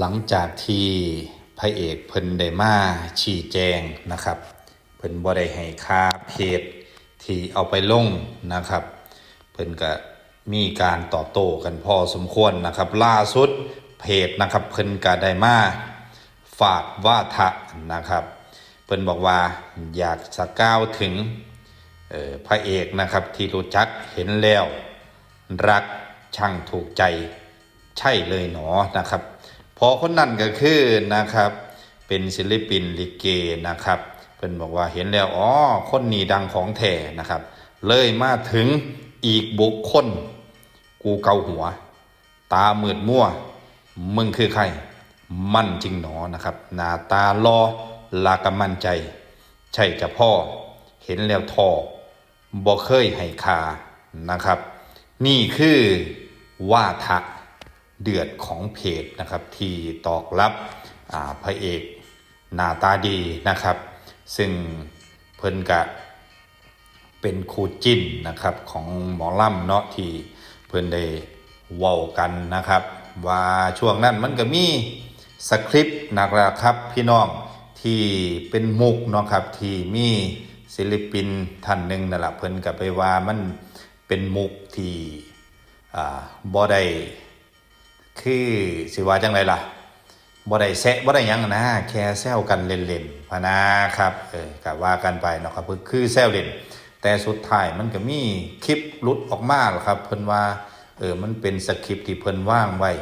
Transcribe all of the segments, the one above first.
หลังจากที่พระเอกเพิ่นได้มาชี้แจงนะครับ เพิ่นบ่ได้ให้ค่าเพจที่เอาไปลงนะครับ เพิ่นก็มีการตอบโต้กันพอสมควรนะครับ ล่าสุดเพจนะครับเพิ่นก็ได้มาฝากว่าทะนะครับ เพิ่นบอกว่าอยากจะก้าวถึงพระเอกนะครับที่รู้จักเห็นแล้ว รักช่างถูกใจใช่เลยหนอนะครับ พอคนนั้นก็คือนะครับ เป็นศิลปินลิเกนะครับเพิ่นบอกว่าเห็นแล้วอ๋อคนนี้ดังของแท้นะครับ เลยมาถึงอีกบุคคล กูเกาหัว ตามืดมั่ว มึงคือใคร มั่นจริงหนอนะครับหน้าตาลอลากมั่นใจ ใช่จะพ่อ เห็นแล้วทอบ่เคยให้คานะครับ นี่คือว่าทะ เดือดของเพจนะครับที่ตอกรับพระเอกนาตาดีนะครับ ซึ่งเพิ่นกะเป็นครูจิ้นนะครับของหมอล่ำเนาะที่เพื่อนได้เว้ากันนะครับ ว่าช่วงนั้นมันก็มีสคริปต์นะครับพี่น้องที่เป็นมุกเนาะครับที่มีศิลปินท่านหนึ่งนั่นแหละเพิ่นก็ไปว่ามันเป็นมุกที่อ่าบ่ได้ คือสิว่าจังไรล่ะบ่ได้แซะบ่ได้ยังนะแค่แซวกันเล่นๆพะนะครับเออก็ว่ากันไปเนาะครับคือแซวเล่น แต่สุดท้ายมันก็มีคลิปหลุดออกมาแล้วครับ เพิ่นว่าเออมันเป็นสคริปต์ที่เพิ่นว่างไว้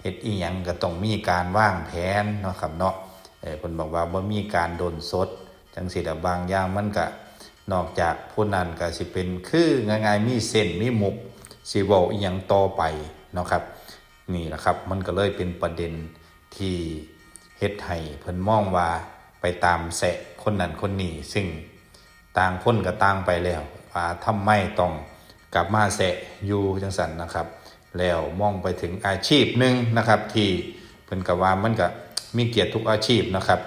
เฮ็ดอีหยังก็ต้องมีการวางแผนเนาะครับเนาะเออเพิ่นบอกว่าบ่มีการโดนสดจังซี่แต่บางอย่างมันก็นอกจากผู้นั้นก็สิเป็นคือง่ายๆมีเส้นมีมุกสิเว้าอีหยังต่อไปเนาะครับ นี่แหละครับ มันก็เลยเป็นประเด็นที่เฮ็ดให้เพิ่นมองว่าไปตามแสะคนนั้นคนนี้ซึ่งต่างคนก็ต่างไปแล้วว่าทำไมต้องกลับมาแสะอยู่จังสันนะครับ แล้วมองไปถึงอาชีพหนึ่งนะครับ ที่เพิ่นก็ว่ามันก็มีเกียรติทุกอาชีพนะครับ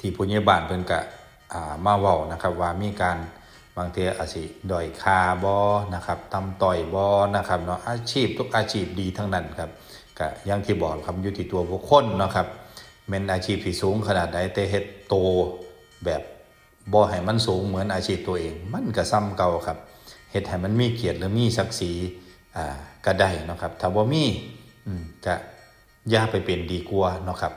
ที่ผู้ใหญ่บ้านเพิ่นก็อ่ามาเว้านะครับว่ามีการ บางทีอาจสิด้อยคาบ่นะครับตำต่อยบ่นะครับเนาะอาชีพทุกอาชีพดีทั้งนั้นครับก็อย่างที่บอกครับอยู่ที่ตัวบุคคลนะครับแม่นอาชีพที่สูงขนาดใดแต่เฮ็ดโตแบบบ่ให้มันสูงเหมือนอาชีพตัวเอง มันก็ซ้ำเก่าครับเฮ็ดให้มันมีเกียรติหรือมีศักดิ์ศรีอ่าก็ได้นะครับถ้าบ่มีอืมก็อย่าไปเป็นดีกว่าเนาะครับ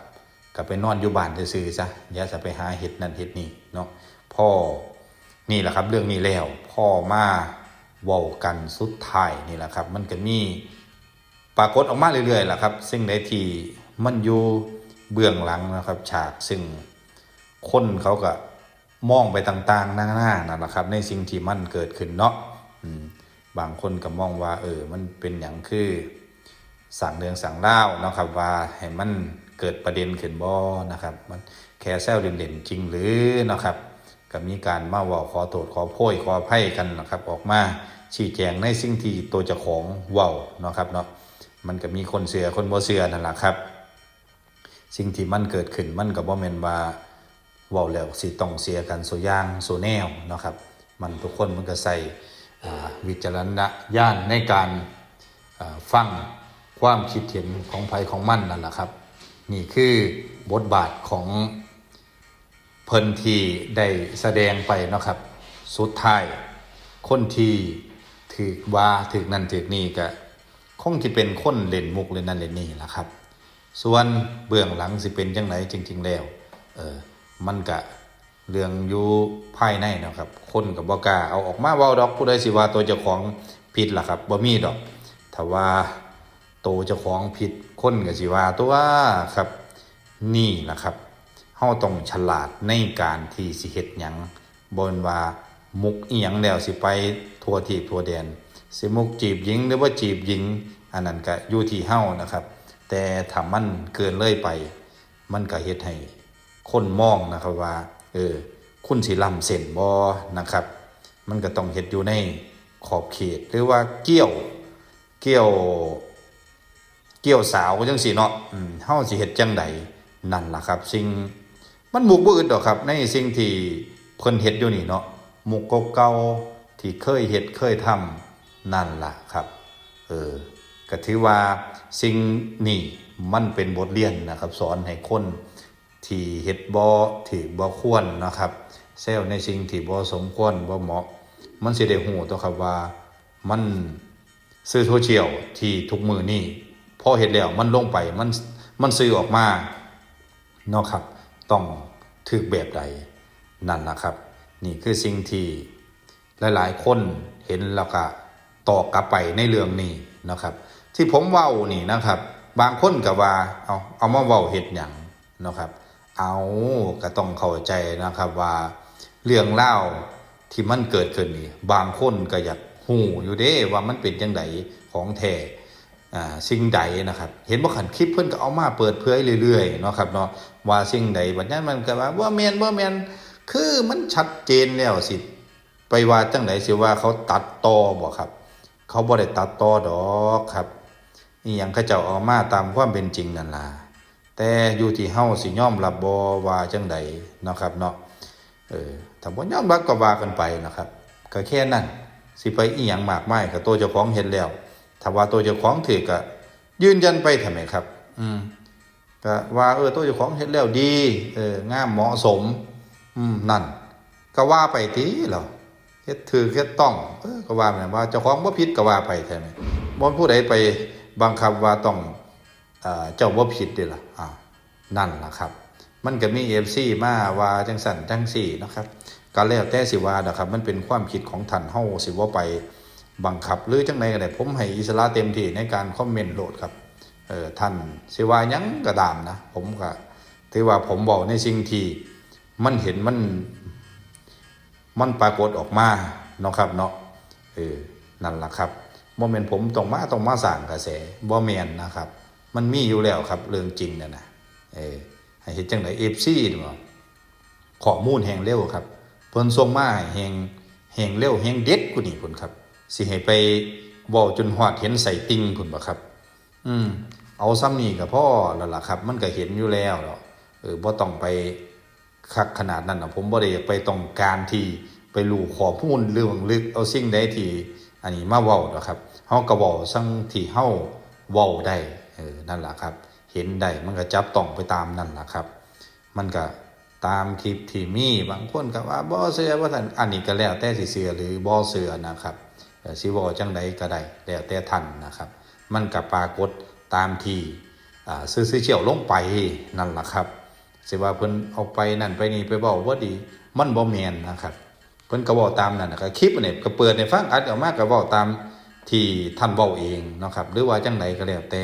ก็ไปนอนอยู่บ้านซื่อๆซะอย่าจะไปหาเห็ดนั่นเห็ดนี่เนาะพ่อ นี่แหละครับเรื่องนี้แล้วพ่อมาเว้ากันสุดท้ายนี่แหละครับ มันก็มีปรากฏออกมาเรื่อยๆแหละครับ ซึ่งในที่มันอยู่เบื้องหลังนะครับ ฉากซึ่งคนเขาก็มองไปต่างๆหน้าหน้านั่นแหละครับ ในสิ่งที่มันเกิดขึ้นเนาะบางคนก็มองว่า เออ มันเป็นอย่างคือสั่งเรื่องสั่งเล่านะครับ ว่าให้มันเกิดประเด็นขึ้นบ่นะครับ มันแค่แซวเด่นๆจริงหรือนะครับ ก็มีการมาว่าขอโทษขอโพยขออภัยกันนะครับออกมาชี้แจงในสิ่งที่ตัวเจ้าของว้านะครับเนาะมันก็มีคนเสือคนบ่เสือนั่นแหละครับ สิ่งที่มันเกิดขึ้นมันก็บ่แม่นว่าว้าแล้วสิต้องเสียกันโซย่างโซแนวเนาะครับ มันทุกคนมันก็ใส่วิจารณญาณในการฟังความคิดเห็นของภัยของมันนั่นแหละครับ นี่คือบทบาทของ เพิ่นที่ได้แสดงไปเนาะครับ สุดท้าย คนที่ถือว่าถือนั่นถือนี่ก็คงที่เป็นคนเล่นมุกเล่นนั่นเล่นนี่แหละครับ ส่วนเบื้องหลังสิเป็นจังไหนจริง ๆ แล้วเออมันก็เรื่องอยู่ภายในนะครับ คนกับบอกล้าเอาออกมาเว้าดอกผู้ใดสิว่าตัวเจ้าของผิดล่ะครับบ่มีดอกถ้าว่าโตวเจ้าของผิดคนก็สิว่าตัวครับนี่แหละครับ เฮาต้องฉลาดในการที่สิเฮ็ดหยังบ่นว่ามุกอีหยังแล้วสิไปทั่วทีทั่วแดน สิมุกจีบหญิงหรือว่าจีบหญิง อันนั้นก็อยู่ที่เฮานะครับ แต่ถ้ามันเกินเลยไป มันก็เฮ็ดให้คนมองนะครับว่า เออ คุณสิล้ำเส้นบ่นะครับ มันก็ต้องเฮ็ดอยู่ในขอบเขตหรือว่าเกี่ยวเกี่ยว เกี่ยวสาวจังสีเนาะอืมเฮาสิเฮ็ดจังใดนั่นล่ะครับ สิ่ง มันมุกบ่อื่นดอกครับ ในสิ่งที่เพิ่นเฮ็ดอยู่นี่เนาะมุกเก่าๆที่เคยเฮ็ดเคยทำนั่นล่ะครับ เออก็ถือว่าสิ่งนี้มันเป็นบทเรียนนะครับ สอนให้คนที่เฮ็ดบ่ที่บ่ควรนะครับแซวในสิ่งที่บ่สมควรบ่เหมาะ มันสิได้ฮู้ตัวครับว่ามันสื่อโซเชียลที่ทุกมือนี่พอเฮ็ดแล้วมันลงไปมันมันสื่อออกมาเนาะครับ ต้องถึกแบบใดนั่นนะครับ นี่คือสิ่งที่หลายๆ คนเห็นแล้วก็ตอบกลับไปในเรื่องนี้นะครับ ที่ผมเว้านี่นะครับ บางคนก็ว่าเอาเอามาเว้าเฮ็ดหยังนะครับ เอาก็ต้องเข้าใจนะครับว่าเรื่องเล่าที่มันเกิดขึ้นนี่บางคนก็อยากหูอยู่เด้ว่ามันเป็นจังไดของแท้ สิ่งใดนะครับเห็นบ่ขันคลิปเพิ่อนก็เอามาเปิดเผยเรื่อยๆเนาะครับเนาะว่าสิ่งใดบัดนั้นมันก็ว่าบ่แมนบ่าแมนคือมันชัดเจนแล้วสิ ไปว่าจังไหนสิว่าเขาตัดต่อบ่ครับ เขาบ่ได้ตัดต่อดอกครับนี่ยังเขาเจ้าเออกมาตามความเป็นจริงนั่นล่ะแต่อยู่ที่เฮาสิยอมรับบ่ว่าจังใดเนาะครับเนาะเออถ้าบ่ยอมรับก็ว่ากันไปนะครับก็แค่นั้นสิไปอีหยังมากมายก็ตัวเจ้าของเห็นแล้ว ถ้าว่าตัวเจ้าของถือก็ยืนยันไปทำไมครับ อืมก็ว่าเออตัวเจ้าของเห็นแล้วดี เอองามเหมาะสม อืมนั่น ก็ว่าไปทีเหรอเฮ็ดถือเฮ็ดต้อง เออก็ว่าแม่นว่าเจ้าของบ่ผิดก็ว่าไปท้แม่บ่ผู้ใดไปบังคับว่าต้องเออเจ้าบ่ผิดเด้ล่ะอ่านั่นล่ะครับ มันก็มี FC มาว่าจังสั่นจังซี่นะครับก็แล้วแต่สิว่านะครับ มันเป็นความคิดของท่านเฮาสิบ่ไป บังคับหรือจังไดก็ได้ผมให้อิสระเต็มที่ในการคอมเมนต์โหลดครับเออท่านสิว่ายังก็ตามนะผมก็ถือว่าผมบอกในสิ่งที่มันเห็นมันมันปรากฏออกมาเนาะครับเนาะเออนั่นแหละครับบ่แม่นผมต้องมาต้องมาสร้างกระแสบ่แม่นนะครับ มันมีอยู่แล้วครับเรื่องจริงเนี่ยนะเออให้เฮ็ดจังได FC นี่บ่ข้อมูลแห่งเร็วครับเพิ่นส่งมาแห่งแห่งเร็วแห่งเด็ดกว่านี้พุ่นครับ สิให้ไปเว้าจนฮอดเห็นใส่ติ่งพุ่นบ่ครับ อืม เอาซ้ำนี่ก็พอแล้วล่ะครับ มันก็เห็นอยู่แล้วเนาะเออบ่ต้องไปคักขนาดนั้นนะผมบ่ได้อยากไปต้องการที่ไปรู้ข้อมูลเรื่องลึกเอาสิ่งใดที่อันนี้มาเว้าดอกครับเฮาก็เว้าซั่งที่เฮาเว้าได้เออนั่นล่ะครับ เห็นได้มันก็จับต้องไปตามนั่นล่ะครับ มันก็ตามคลิปที่มีบางคนก็ว่าบ่เชื่อว่าท่านอันนี้ก็แล้วแต่สิเชื่อหรือบ่เชื่อนะครับ สิวจังใดก็ได้แล้วแต่ท่านนะครับ มันก็ปรากฏตามที่อ่าซื่อเชี่ยวลงไปนั่นแหละครับสิว่าเพิ่นเอาไปนั่นไปนี่ไปเว้าดีมันบ่แมนนะครับเพิ่นก็เว้าตามนั่นนะครับคลิปนี่ก็เปิดให้ฟังอัดออกมาก็เว้าตามที่ท่านเว้าเองนะครับ หรือว่าจังไดก็แล้วแต่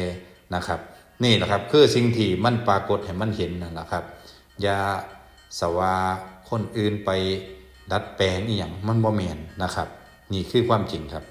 นะครับ นี่แหละครับคือสิ่งที่มันปรากฏให้มันเห็นนั่นแหละครับอย่าสว่าคนอื่นไปดัดแปลงอีหยังมันบ่แมนนะครับ นี่คือความจริงครับ